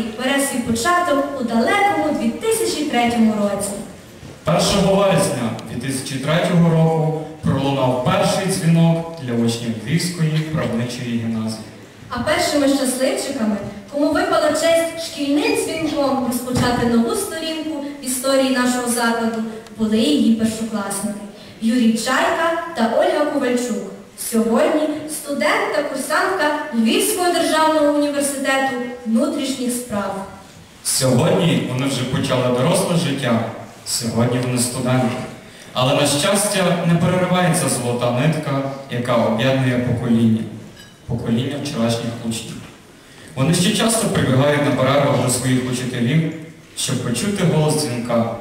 гімназії бере свій початок у далекому 2003 році. 1 вересня 2003 року пролунав перший дзвінок для учнів Львівської правничої гімназії. А першими щасливчиками, кому випала честь шкільним дзвінком розпочати нову сторінку в історії нашого закладу, були її першокласники Юрій Чайка та Ольга Ковальчук. Сьогодні студент та курсантка Львівського державного університету внутрішніх справ. Сьогодні вони вже почали доросле життя, сьогодні вони студенти. Але на щастя не переривається золота нитка, яка об'єднує покоління, покоління вчорашніх учнів. Вони ще часто прибігають на перервах до своїх учителів, щоб почути голос дзвінка,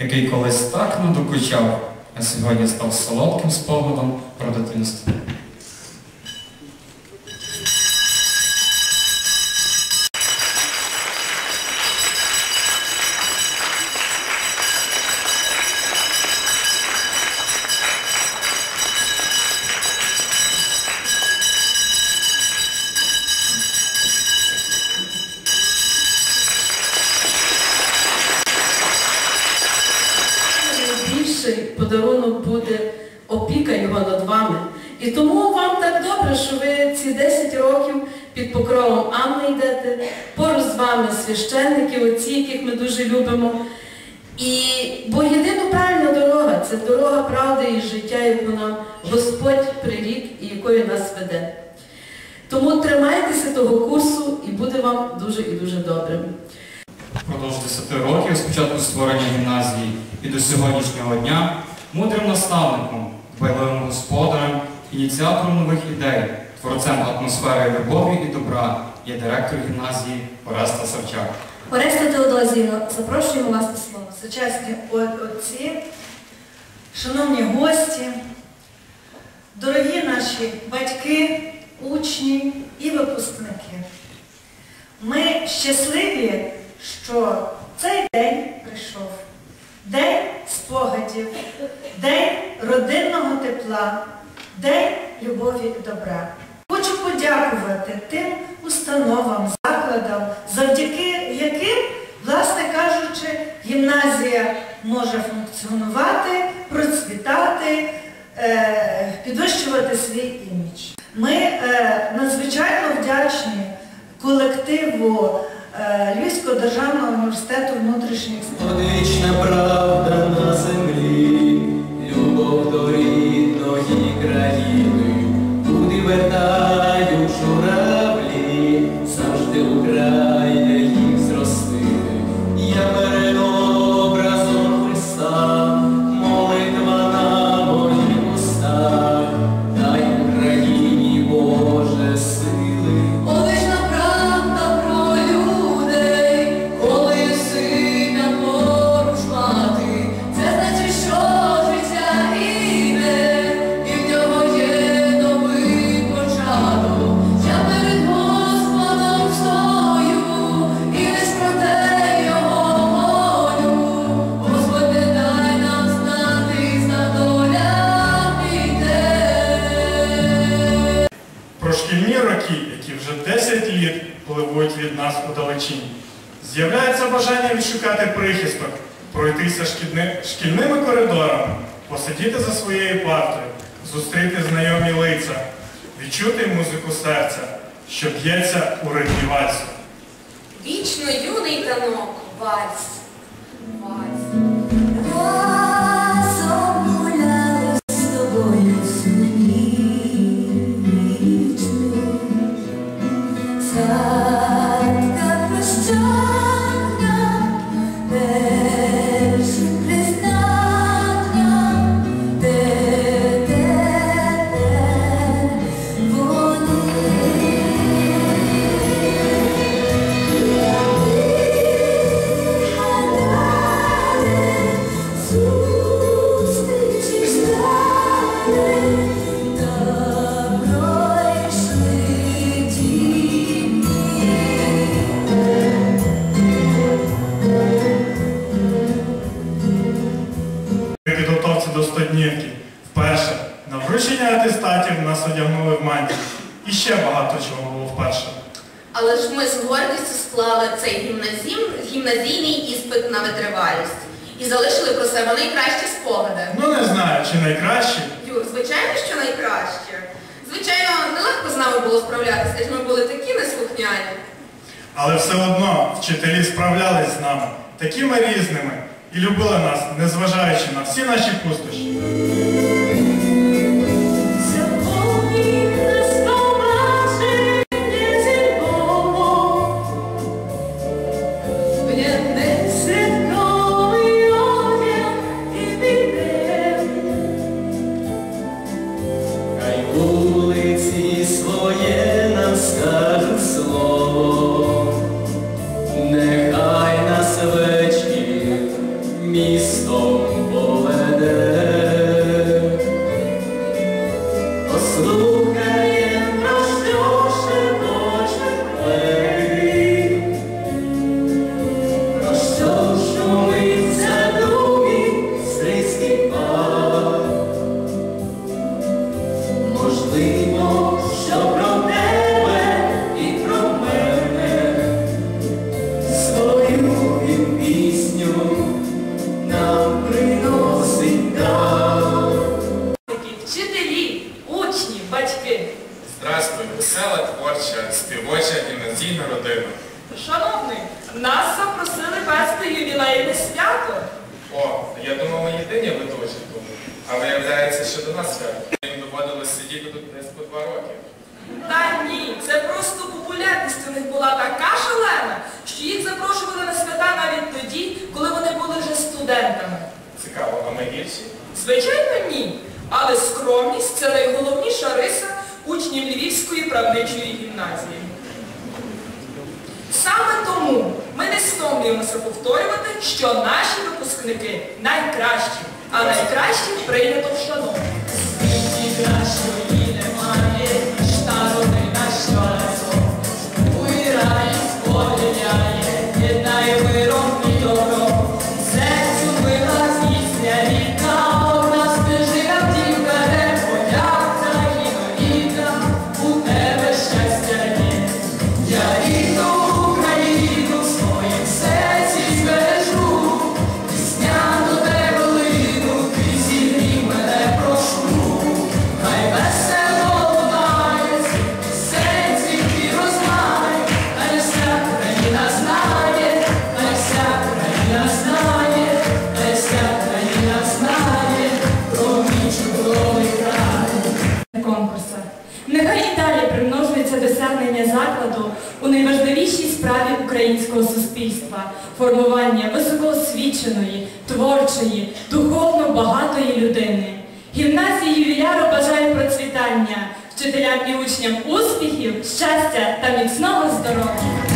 який колись так надокучав, а сьогодні став солодким спогадом про дитинство. найбільший подарунок буде опіка його над вами. І тому вам так добре, що ви ці 10 років під покровом Анни йдете, поруч з вами священники, отці, яких ми дуже любимо. І бо єдина правильна дорога це дорога правди і життя, яку нам Господь прирік і якою нас веде. Тому тримайтеся того курсу і буде вам дуже і дуже добре. Впродовж 10 років з початку створення гімназії і до сьогоднішнього дня мудрим наставником, дбайливим господарем, ініціатором нових ідей, творцем атмосфери любові і добра є директор гімназії Ореста Савчак. Ореста Теодозіно, запрошуємо вас до слова. сучасні отці, шановні гості, дорогі наші батьки, учні і випускники. Ми щасливі, що цей день прийшов. День спогадів, день родинного тепла, день любові і добра. Подякувати тим установам, закладам, завдяки яким, власне кажучи, гімназія може функціонувати, процвітати, е, підвищувати свій імідж. Ми е, надзвичайно вдячні колективу е, Львівського державного університету внутрішніх справ. Одвічна правда на землі, любов до рідної пливуть від нас у далечінь. З'являється бажання відшукати прихисток, пройтися шкідни- шкільними коридорами, посидіти за своєю партою, зустріти знайомі лиця, відчути музику серця, що б'ється у ритмі вальсу. Вічно юний танок, вальс. І ще багато чого було вперше. Але ж ми з гордістю склали цей гімназім, гімназійний іспит на витривалість і залишили про себе найкращі спогади. Ну не знаю, чи найкраще. Юр, звичайно, що найкраще. Звичайно, нелегко з нами було справлятися, адже ми були такі неслухняні. Але все одно вчителі справлялись з нами такими різними і любили нас, незважаючи на всі наші пустощі. Що про тебе і про мене свою пісню нам приносить. Такі вчителі, учні, батьки. Здравствуй, весела, творча, співоча гімназійна родина. Шановний, нас запросили вести ювілейне свято. О, я думав, ми єдині ведучі тут. А виявляється, що до нас свято. Звичайно, ні. Але скромність це найголовніша риса учнів Львівської правничої гімназії. Саме тому ми не стомлюємося повторювати, що наші випускники найкращі, а найкращі прийнято вшановувати. У найважливішій справі українського суспільства формування високоосвіченої, творчої, духовно багатої людини. Гімназії ювіляру бажає процвітання, вчителям і учням успіхів, щастя та міцного здоров'я.